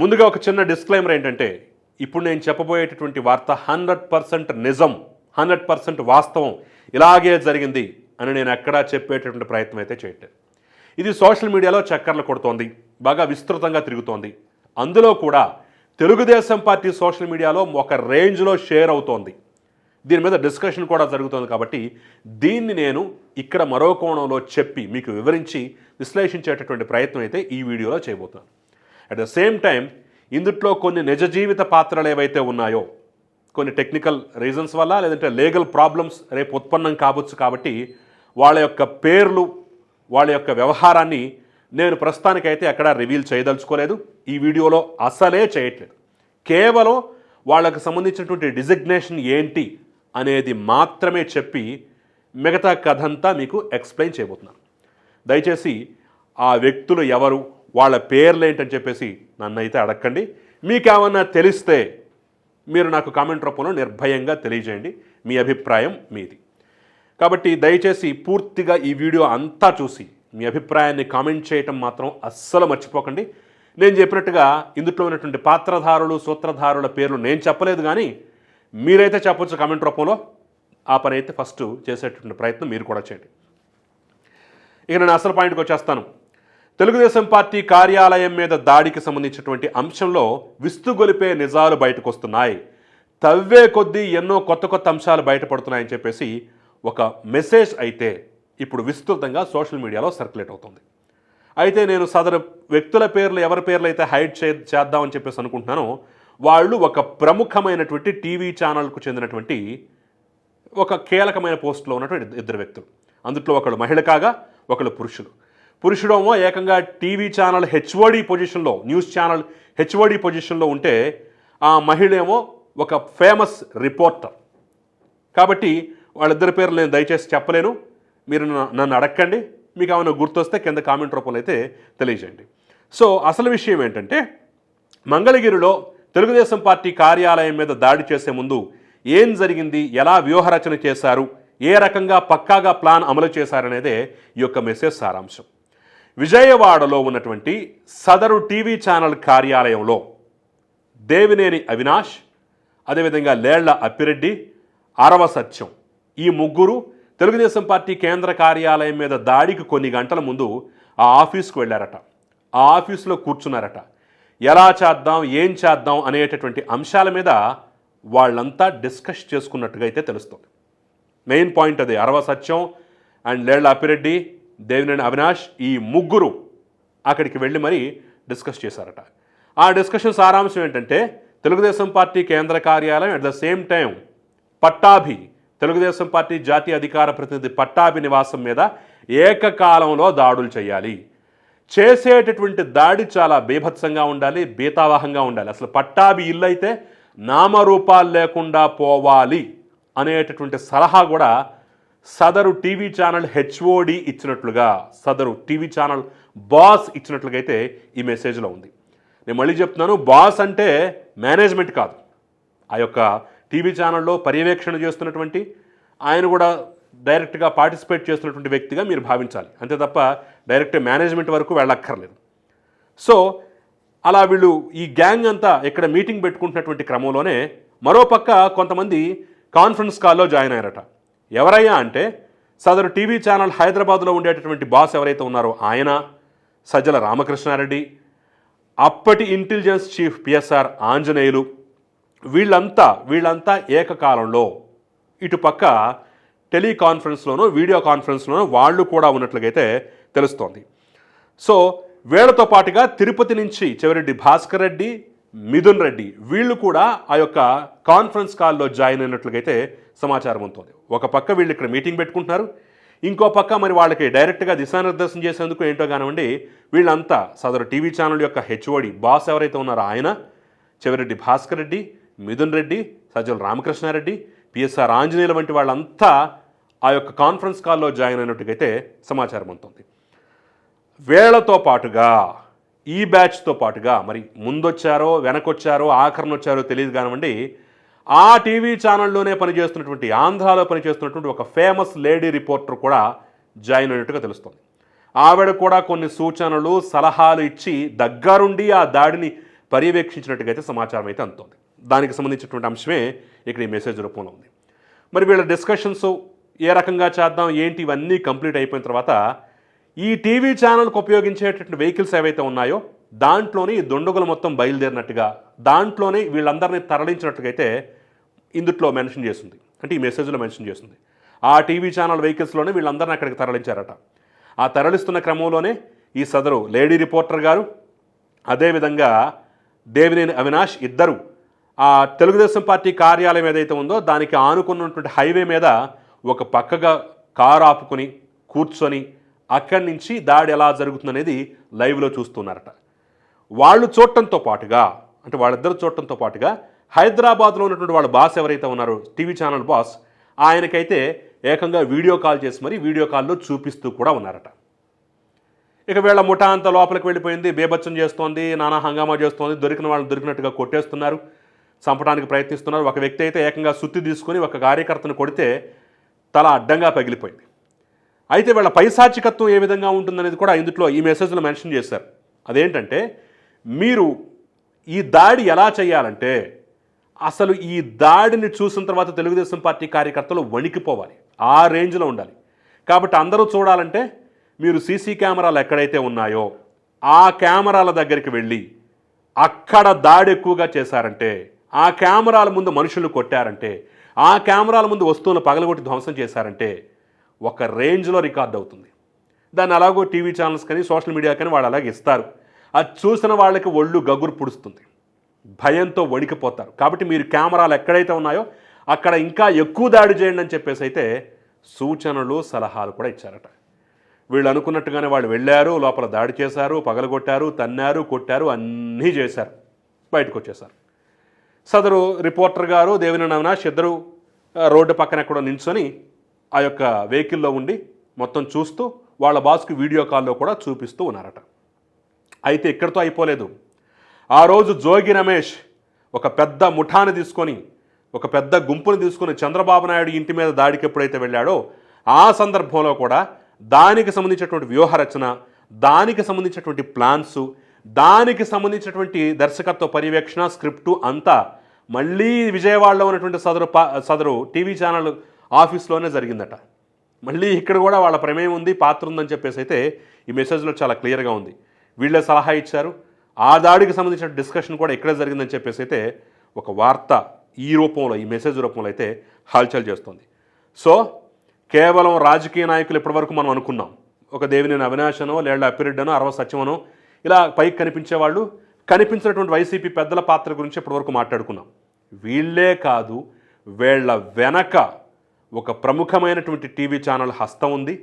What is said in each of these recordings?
ముందుగా ఒక చిన్న డిస్క్లైమర్ ఏంటంటే ఇప్పుడు నేను చెప్పబోయేటటువంటి వార్త హండ్రెడ్ పర్సెంట్ నిజం హండ్రెడ్ పర్సెంట్ వాస్తవం ఇలాగే జరిగింది అని నేను ఎక్కడా చెప్పేటటువంటి ప్రయత్నం అయితే చేయట్లేదు. ఇది సోషల్ మీడియాలో చక్కర్లు కొడుతోంది బాగా విస్తృతంగా తిరుగుతోంది. అందులో కూడా తెలుగుదేశం పార్టీ సోషల్ మీడియాలో ఒక రేంజ్లో షేర్ అవుతోంది. దీని మీద డిస్కషన్ కూడా జరుగుతోంది కాబట్టి దీన్ని నేను ఇక్కడ మరో కోణంలో చెప్పి మీకు వివరించి విశ్లేషించేటటువంటి ప్రయత్నం అయితే ఈ వీడియోలో చేయబోతున్నాను. అట్ ద సేమ్ టైం ఇందుట్లో కొన్ని నిజ జీవిత పాత్రలు ఏవైతే ఉన్నాయో కొన్ని టెక్నికల్ రీజన్స్ వల్ల లేదంటే లీగల్ ప్రాబ్లమ్స్ రేపు ఉత్పన్నం కావచ్చు కాబట్టి వాళ్ళ యొక్క పేర్లు వాళ్ళ యొక్క వ్యవహారాన్ని నేను ప్రస్తుతానికైతే ఎక్కడా రివీల్ చేయదలుచుకోలేదు. ఈ వీడియోలో అసలే చేయట్లేదు. కేవలం వాళ్ళకు సంబంధించినటువంటి డిజిగ్నేషన్ ఏంటి అనేది మాత్రమే చెప్పి మిగతా కథంతా మీకు ఎక్స్ప్లెయిన్ చేయబోతున్నాను. దయచేసి ఆ వ్యక్తులు ఎవరు వాళ్ళ పేర్లు ఏంటని చెప్పేసి నన్ను అయితే అడగండి మీకేమన్నా తెలిస్తే మీరు నాకు కామెంట్ రూపంలో నిర్భయంగా తెలియజేయండి. మీ అభిప్రాయం మీది. కాబట్టి దయచేసి పూర్తిగా ఈ వీడియో అంతా చూసి మీ అభిప్రాయాన్ని కామెంట్ చేయటం మాత్రం అస్సలు మర్చిపోకండి. నేను చెప్పినట్టుగా ఇందులో ఉన్నటువంటి పాత్రధారులు సూత్రధారుల పేర్లు నేను చెప్పలేదు కానీ మీరైతే చెప్పొచ్చు కామెంట్ రూపంలో. ఆ పని అయితే ఫస్ట్ చేసేటువంటి ప్రయత్నం మీరు కూడా చేయండి. ఇక నేను అసలు పాయింట్కి వచ్చేస్తాను. తెలుగుదేశం పార్టీ కార్యాలయం మీద దాడికి సంబంధించినటువంటి అంశంలో విస్తుగొలిపే నిజాలు బయటకు వస్తున్నాయి తవ్వే కొద్దీ ఎన్నో కొత్త కొత్త అంశాలు బయటపడుతున్నాయని చెప్పేసి ఒక మెసేజ్ అయితే ఇప్పుడు విస్తృతంగా సోషల్ మీడియాలో సర్క్యులేట్ అవుతుంది. అయితే నేను సదరు వ్యక్తుల పేర్లు ఎవరి పేర్లు అయితే హైడ్ చే చేద్దామని చెప్పేసి అనుకుంటున్నానో వాళ్ళు ఒక ప్రముఖమైనటువంటి టీవీ ఛానల్కు చెందినటువంటి ఒక కీలకమైన పోస్టులో ఉన్నటువంటి ఇద్దరు వ్యక్తులు. అందుట్లో ఒకళ్ళు మహిళ కాగా ఒకళ్ళు పురుషులు. పురుషుడేమో ఏకంగా టీవీ ఛానల్ హెచ్ఓడి పొజిషన్లో న్యూస్ ఛానల్ హెచ్ఓడి పొజిషన్లో ఉంటే ఆ మహిళ ఏమో ఒక ఫేమస్ రిపోర్టర్. కాబట్టి వాళ్ళిద్దరి పేర్లు నేను దయచేసి చెప్పలేను. మీరు నన్ను- అడక్కండి. అడగండి మీకు ఏమైనా గుర్తొస్తే కింద కామెంట్ రూపంలో అయితే తెలియజేయండి. సో అసలు విషయం ఏంటంటే మంగళగిరిలో తెలుగుదేశం పార్టీ కార్యాలయం మీద దాడి చేసే ముందు ఏం జరిగింది ఎలా వ్యూహరచన చేశారు ఏ రకంగా పక్కాగా ప్లాన్ అమలు చేశారనేదే ఈ యొక్క మెసేజ్ సారాంశం. విజయవాడలో ఉన్నటువంటి సదరు టీవీ ఛానల్ కార్యాలయంలో దేవినేని అవినాష్ అదేవిధంగా లేళ్ళ అప్పిరెడ్డి అరవ సత్యం ఈ ముగ్గురు తెలుగుదేశం పార్టీ కేంద్ర కార్యాలయం మీద దాడికి కొన్ని గంటల ముందు ఆ ఆఫీస్కు వెళ్ళారట. ఆ ఆఫీసులో కూర్చున్నారట. ఎలా చేద్దాం ఏం చేద్దాం అనేటటువంటి అంశాల మీద వాళ్ళంతా డిస్కస్ చేసుకున్నట్టుగా అయితే తెలుస్తుంది. మెయిన్ పాయింట్ అదే అరవ సత్యం అండ్ లేళ్ళ అప్పిరెడ్డి దేవినేని అవినాష్ ఈ ముగ్గురు అక్కడికి వెళ్ళి మరీ డిస్కస్ చేశారట. ఆ డిస్కషన్ సారాంశం ఏంటంటే తెలుగుదేశం పార్టీ కేంద్ర కార్యాలయం at the same time Pattabhi Telugu Desam party జాతీయ అధికార ప్రతినిధి పట్టాభి నివాసం మీద ఏకకాలంలో దాడులు చేయాలి. చేసేటటువంటి దాడి చాలా బీభత్సంగా ఉండాలి బీతావాహంగా ఉండాలి. అసలు పట్టాభి ఇల్లు అయితే నామరూపాలు లేకుండా పోవాలి అనేటటువంటి సలహా కూడా సదరు టీవీ ఛానల్ హెచ్ఓడి ఇచ్చినట్లుగా సదరు టీవీ ఛానల్ బాస్ ఇచ్చినట్లుగా అయితే ఈ మెసేజ్లో ఉంది. నేను మళ్ళీ చెప్తున్నాను బాస్ అంటే మేనేజ్మెంట్ కాదు. ఆ యొక్క టీవీ ఛానల్లో పర్యవేక్షణ చేస్తున్నటువంటి ఆయన కూడా డైరెక్ట్గా పార్టిసిపేట్ చేస్తున్నటువంటి వ్యక్తిగా మీరు భావించాలి. అంతే తప్ప డైరెక్ట్ మేనేజ్మెంట్ వరకు వెళ్ళక్కర్లేదు. సో అలా వీళ్ళు ఈ గ్యాంగ్ అంతా ఇక్కడ మీటింగ్ పెట్టుకుంటున్నటువంటి క్రమంలోనే మరోపక్క కొంతమంది కాన్ఫరెన్స్ కాల్లో జాయిన్ అయ్యారట. ఎవరయ్యా అంటే సదరు టీవీ ఛానల్ హైదరాబాద్లో ఉండేటటువంటి బాస్ ఎవరైతే ఉన్నారో ఆయన సజ్జల రామకృష్ణారెడ్డి అప్పటి ఇంటెలిజెన్స్ చీఫ్ పిఎస్ఆర్ ఆంజనేయులు వీళ్ళంతా వీళ్ళంతా ఏకకాలంలో ఇటుపక్క టెలికాన్ఫరెన్స్లోనూ వీడియో కాన్ఫరెన్స్లోనూ వాళ్ళు కూడా ఉన్నట్లుగైతే తెలుస్తోంది. సో వీళ్ళతో పాటుగా తిరుపతి నుంచి చెవిరెడ్డి భాస్కర్ రెడ్డి మిథున్ రెడ్డి. వీళ్ళు కూడా ఆ యొక్క కాన్ఫరెన్స్ కాల్లో జాయిన్ అయినట్లుగైతే సమాచారం ఉంటుంది ఒక పక్క వీళ్ళు ఇక్కడ మీటింగ్ పెట్టుకుంటున్నారు. ఇంకో పక్క మరి వాళ్ళకి డైరెక్ట్గా దిశానిర్దేశం చేసేందుకు ఏంటో కానివ్వండి వీళ్ళంతా సదరు టీవీ ఛానల్ యొక్క హెచ్ఓడి బాస్ ఎవరైతే ఉన్నారో ఆయన చెవిరెడ్డి భాస్కర్ రెడ్డి మిథున్ రెడ్డి సజ్జల రామకృష్ణారెడ్డి పిఎస్ఆర్ ఆంజనేయుల వంటి వాళ్ళంతా ఆ యొక్క కాన్ఫరెన్స్ కాల్లో జాయిన్ అయినట్టుగైతే సమాచారం ఉంటుంది వేళ్ళతో పాటుగా ఈ బ్యాచ్తో పాటుగా మరి ముందొచ్చారో వెనకొచ్చారో ఆఖరణ వచ్చారో తెలియదు కానివ్వండి ఆ టీవీ ఛానల్లోనే పనిచేస్తున్నటువంటి ఆంధ్రాలో పనిచేస్తున్నటువంటి ఒక ఫేమస్ లేడీ రిపోర్టర్ కూడా జాయిన్ అయినట్టుగా తెలుస్తుంది. ఆవిడ కూడా కొన్ని సూచనలు సలహాలు ఇచ్చి దగ్గరుండి ఆ దాడిని పర్యవేక్షించినట్టుగా అయితే సమాచారం అయితే అందుతుంది. దానికి సంబంధించినటువంటి అంశమే ఇక్కడ ఈ మెసేజ్ రూపంలో ఉంది. మరి వీళ్ళ డిస్కషన్స్ ఏ రకంగా చేద్దాం ఏంటి ఇవన్నీ కంప్లీట్ అయిపోయిన తర్వాత ఈ టీవీ ఛానల్కి ఉపయోగించేటటువంటి వెహికల్స్ ఏవైతే ఉన్నాయో దాంట్లోనే ఈ దుండగులు మొత్తం బయలుదేరినట్టుగా దాంట్లోనే వీళ్ళందరినీ తరలించినట్టుగైతే అయితే ఇందుట్లో మెన్షన్ చేస్తుంది. అంటే ఈ మెసేజ్లో మెన్షన్ చేస్తుంది. ఆ టీవీ ఛానల్ వెహికల్స్లోనే వీళ్ళందరినీ అక్కడికి తరలించారట. ఆ తరలిస్తున్న క్రమంలోనే ఈ సదరు లేడీ రిపోర్టర్ గారు అదేవిధంగా దేవినేని అవినాష్ ఇద్దరు ఆ తెలుగుదేశం పార్టీ కార్యాలయం ఏదైతే ఉందో దానికి ఆనుకున్నటువంటి హైవే మీద ఒక పక్కగా కారు ఆపుకొని కూర్చొని అక్కడి నుంచి దాడి ఎలా జరుగుతుందనేది లైవ్లో చూస్తున్నారట. వాళ్ళు చూడటంతో పాటుగా అంటే వాళ్ళిద్దరు చూడటంతో పాటుగా హైదరాబాద్లో ఉన్నటువంటి వాళ్ళ బాస్ ఎవరైతే ఉన్నారో టీవీ ఛానల్ బాస్ ఆయనకైతే ఏకంగా వీడియో కాల్ చేసి మరి వీడియో కాల్లో చూపిస్తూ కూడా ఉన్నారట. ఇక వీళ్ళ ముఠా అంతా లోపలికి వెళ్ళిపోయింది బేబచ్చం చేస్తోంది నానా హంగామా చేస్తోంది దొరికిన వాళ్ళు దొరికినట్టుగా కొట్టేస్తున్నారు చంపడానికి ప్రయత్నిస్తున్నారు. ఒక వ్యక్తి అయితే ఏకంగా సుత్తి తీసుకుని ఒక కార్యకర్తను కొడితే తల అడ్డంగా పగిలిపోయింది. అయితే వీళ్ళ పైశాచికత్వం ఏ విధంగా ఉంటుందనేది కూడా ఇందులో ఈ మెసేజ్లో మెన్షన్ చేశారు. అదేంటంటే మీరు ఈ దాడి ఎలా చేయాలంటే అసలు ఈ దాడిని చూసిన తర్వాత తెలుగుదేశం పార్టీ కార్యకర్తలు వణికిపోవాలి. ఆ రేంజ్లో ఉండాలి. కాబట్టి అందరూ చూడాలంటే మీరు సీసీ కెమెరాలు ఎక్కడైతే ఉన్నాయో ఆ కెమెరాల దగ్గరికి వెళ్ళి అక్కడ దాడి ఎక్కువగా చేశారంటే ఆ కెమెరాల ముందు మనుషులు కొట్టారంటే ఆ కెమెరాల ముందు వస్తువులు పగలగొట్టి ధ్వంసం చేశారంటే ఒక రేంజ్లో రికార్డ్ అవుతుంది. దాన్ని అలాగో టీవీ ఛానల్స్ కానీ సోషల్ మీడియా కానీ వాళ్ళు అలాగే ఇస్తారు. అది చూసిన వాళ్ళకి ఒళ్ళు గగురు పుడుస్తుంది. భయంతో వణికిపోతారు. కాబట్టి మీరు కెమెరాలు ఎక్కడైతే ఉన్నాయో అక్కడ ఇంకా ఎక్కువ దాడి చేయండి అని చెప్పేసి అయితే సూచనలు సలహాలు కూడా ఇచ్చారట. వీళ్ళు అనుకున్నట్టుగానే వాళ్ళు వెళ్ళారు లోపల దాడి చేశారు పగలగొట్టారు తన్నారు కొట్టారు అన్నీ చేశారు. బయటకు వచ్చేశారు. సదరు రిపోర్టర్ గారు దేవిన అవినాష్ ఇద్దరు రోడ్డు పక్కన ఎక్కడో నించొని ఆ యొక్క వెహికల్లో ఉండి మొత్తం చూస్తూ వాళ్ళ బాస్కి వీడియో కాల్లో కూడా చూపిస్తూ ఉన్నారట. అయితే ఇక్కడితో అయిపోలేదు. ఆ రోజు జోగి రమేష్ ఒక పెద్ద ముఠాని తీసుకొని ఒక పెద్ద గుంపుని తీసుకొని చంద్రబాబు నాయుడు ఇంటి మీద దాడికి ఎప్పుడైతే వెళ్ళాడో ఆ సందర్భంలో కూడా దానికి సంబంధించినటువంటి వ్యూహ రచన దానికి సంబంధించినటువంటి ప్లాన్స్ దానికి సంబంధించినటువంటి దర్శకత్వ పర్యవేక్షణ స్క్రిప్టు అంతా మళ్ళీ విజయవాడలో ఉన్నటువంటి సదరు పా సదరు టీవీ ఛానల్ ఆఫీస్లోనే జరిగిందట. మళ్ళీ ఇక్కడ కూడా వాళ్ళ ప్రమేయం ఉంది పాత్ర ఉందని చెప్పేసి అయితే ఈ మెసేజ్లో చాలా క్లియర్గా ఉంది. వీళ్ళే సలహా ఇచ్చారు. ఆ దాడికి సంబంధించిన డిస్కషన్ కూడా ఇక్కడే జరిగిందని చెప్పేసి అయితే ఒక వార్త ఈ రూపంలో ఈ మెసేజ్ రూపంలో అయితే హల్చల్ చేస్తుంది. సో కేవలం రాజకీయ నాయకులు ఇప్పటివరకు మనం అనుకున్నాం. ఒక దేవినేని అవినాశనో లేదా అప్పిరెడ్డనో అరవ సత్యమనో ఇలా పైకి కనిపించే వాళ్ళు కనిపించినటువంటి వైసీపీ పెద్దల పాత్ర గురించి ఇప్పటివరకు మాట్లాడుకున్నాం. వీళ్ళే కాదు వీళ్ళ వెనక ఒక ప్రముఖమైనటువంటి టీవీ ఛానల్ హస్తం ఉంది.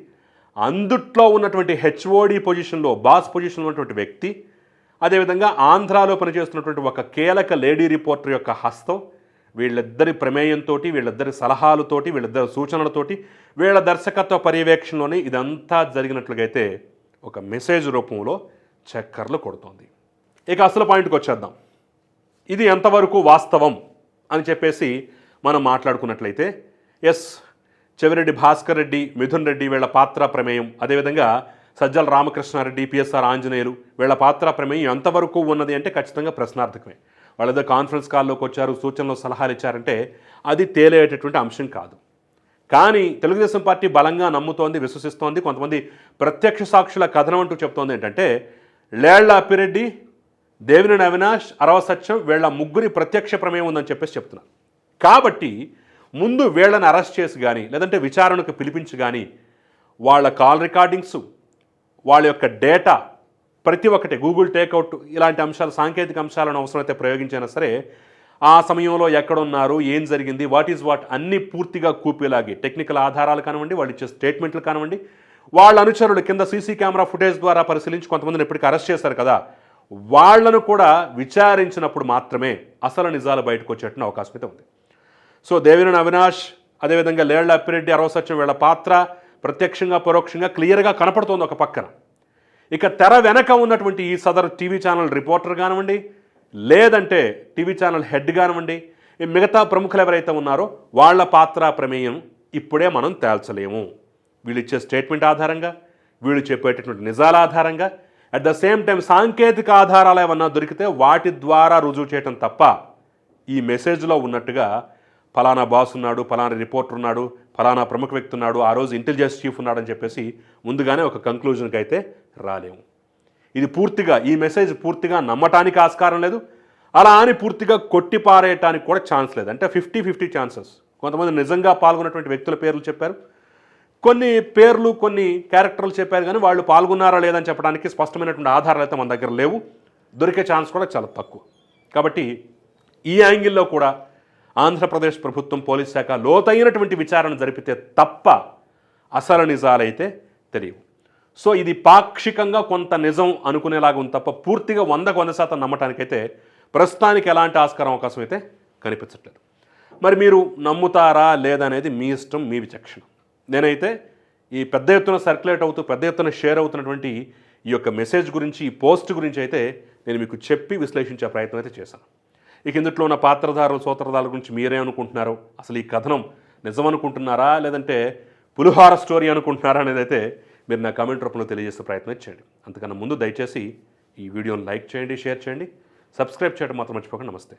అందుట్లో ఉన్నటువంటి హెచ్ఓడి పొజిషన్లో బాస్ పొజిషన్లో ఉన్నటువంటి వ్యక్తి అదేవిధంగా ఆంధ్రాలో పనిచేస్తున్నటువంటి ఒక కీలక లేడీ రిపోర్టర్ యొక్క హస్తం వీళ్ళిద్దరి ప్రమేయంతో వీళ్ళిద్దరి సలహాలతోటి వీళ్ళిద్దరి సూచనలతోటి వీళ్ళ దర్శకత్వ పర్యవేక్షణలోనే ఇదంతా జరిగినట్లుగా అయితే ఒక మెసేజ్ రూపంలో చక్కర్లు కొడుతోంది. ఇక అసలు పాయింట్కి వచ్చేద్దాం. ఇది ఎంతవరకు వాస్తవం అని చెప్పేసి మనం మాట్లాడుకున్నట్లయితే ఎస్ చెవిరెడ్డి భాస్కర్ రెడ్డి మిథున్ రెడ్డి వీళ్ళ పాత్ర ప్రమేయం. అదేవిధంగా సజ్జల రామకృష్ణారెడ్డి పిఎస్ఆర్ ఆంజనేయులు వీళ్ళ పాత్ర ప్రమేయం ఎంతవరకు ఉన్నది అంటే ఖచ్చితంగా ప్రశ్నార్థకమే. వాళ్ళేదో కాన్ఫరెన్స్ కాల్లోకి వచ్చారు సూచనలు సలహాలు ఇచ్చారంటే అది తేలేటటువంటి అంశం కాదు. కానీ తెలుగుదేశం పార్టీ బలంగా నమ్ముతోంది విశ్వసిస్తోంది కొంతమంది ప్రత్యక్ష సాక్షుల కథనం అంటూ చెప్తోంది ఏంటంటే లేళ్ళ అప్పిరెడ్డి దేవినేని అవినాష్ అరవ సత్యం వీళ్ళ ముగ్గురి ప్రత్యక్ష ప్రమేయం ఉందని చెప్పేసి చెప్తున్నారు. కాబట్టి ముందు వీళ్ళని అరెస్ట్ చేసి కానీ లేదంటే విచారణకు పిలిపించి కానీ వాళ్ళ కాల్ రికార్డింగ్స్ వాళ్ళ యొక్క డేటా ప్రతి ఒక్కటి గూగుల్ టేక్అవుట్ ఇలాంటి అంశాలు సాంకేతిక అంశాలను అవసరమైతే ప్రయోగించైనా సరే ఆ సమయంలో ఎక్కడున్నారు ఏం జరిగింది వాట్ ఈజ్ వాట్ అన్ని పూర్తిగా కూపేలాగి టెక్నికల్ ఆధారాలు కానివ్వండి వాళ్ళు ఇచ్చే స్టేట్మెంట్లు కానివ్వండి వాళ్ళ అనుచరులు కింద సీసీ కెమెరా ఫుటేజ్ ద్వారా పరిశీలించి కొంతమందిని ఇప్పటికీ అరెస్ట్ చేశారు కదా వాళ్ళను కూడా విచారించినప్పుడు మాత్రమే అసలు నిజాలు బయటకు వచ్చేటువంటి అవకాశం అయితే ఉంది. సో దేవినేని అవినాష్ అదేవిధంగా లేళ్ళ అప్పిరెడ్డి అరవ సత్యం వీళ్ళ పాత్ర ప్రత్యక్షంగా పరోక్షంగా క్లియర్గా కనపడుతోంది ఒక పక్కన. ఇక తెర వెనక ఉన్నటువంటి ఈ సదరు టీవీ ఛానల్ రిపోర్టర్ కానివ్వండి లేదంటే టీవీ ఛానల్ హెడ్ కానివ్వండి ఈ మిగతా ప్రముఖులు ఎవరైతే ఉన్నారో వాళ్ళ పాత్ర ప్రమేయం ఇప్పుడే మనం తేల్చలేము. వీళ్ళు ఇచ్చే స్టేట్మెంట్ ఆధారంగా వీళ్ళు చెప్పేటటువంటి నిజాల ఆధారంగా అట్ ద సేమ్ టైం సాంకేతిక ఆధారాలు ఏమన్నా దొరికితే వాటి ద్వారా రుజువు చేయటం తప్ప ఈ మెసేజ్లో ఉన్నట్టుగా ఫలానా బాస్ ఉన్నాడు ఫలానా రిపోర్టర్ ఉన్నాడు ఫలానా ప్రముఖ వ్యక్తి ఉన్నాడు ఆ రోజు ఇంటెలిజెన్స్ చీఫ్ ఉన్నాడని చెప్పేసి ముందుగానే ఒక కంక్లూజన్కి అయితే రాలేము. ఇది పూర్తిగా ఈ మెసేజ్ పూర్తిగా నమ్మటానికి ఆస్కారం లేదు. అలా అని పూర్తిగా కొట్టిపారేయటానికి కూడా ఛాన్స్ లేదు. అంటే ఫిఫ్టీ ఫిఫ్టీ ఛాన్సెస్ కొంతమంది నిజంగా పాల్గొన్నటువంటి వ్యక్తుల పేర్లు చెప్పారు. కొన్ని పేర్లు కొన్ని క్యారెక్టర్లు చెప్పారు కానీ వాళ్ళు పాల్గొన్నారా లేదని చెప్పడానికి స్పష్టమైనటువంటి ఆధారాలు అయితే మన దగ్గర లేవు. దొరికే ఛాన్స్ కూడా చాలా తక్కువ. కాబట్టి ఈ యాంగిల్లో కూడా ఆంధ్రప్రదేశ్ ప్రభుత్వం పోలీస్ శాఖ లోతైనటువంటి విచారణ జరిపితే తప్ప అసలు నిజాలైతే తెలియవు. సో ఇది పాక్షికంగా కొంత నిజం అనుకునేలాగా ఉంది తప్ప పూర్తిగా వందకు వంద శాతం నమ్మటానికైతే ప్రస్తుతానికి ఎలాంటి ఆస్కారం అవకాశం అయితే కనిపించట్లేదు. మరి మీరు నమ్ముతారా లేదనేది మీ ఇష్టం మీ విచక్షణ. నేనైతే ఈ పెద్ద ఎత్తున సర్క్యులేట్ అవుతూ పెద్ద ఎత్తున షేర్ అవుతున్నటువంటి ఈ యొక్క మెసేజ్ గురించి ఈ పోస్ట్ గురించి అయితే నేను మీకు చెప్పి విశ్లేషించే ప్రయత్నం అయితే చేశాను. ఇక ఇందులో ఉన్న పాత్రధారుల సూత్రధారుల గురించి మీరే అనుకుంటున్నారు? అసలు ఈ కథనం నిజం అనుకుంటున్నారా లేదంటే పులిహార స్టోరీ అనుకుంటున్నారా అనేది అయితే మీరు నా కామెంట్ రూపంలో తెలియజేసే ప్రయత్నం చేయండి. అంతకన్నా ముందు దయచేసి ఈ వీడియోని లైక్ చేయండి షేర్ చేయండి. సబ్స్క్రైబ్ చేయడం మాత్రం మర్చిపోకండి. నమస్తే.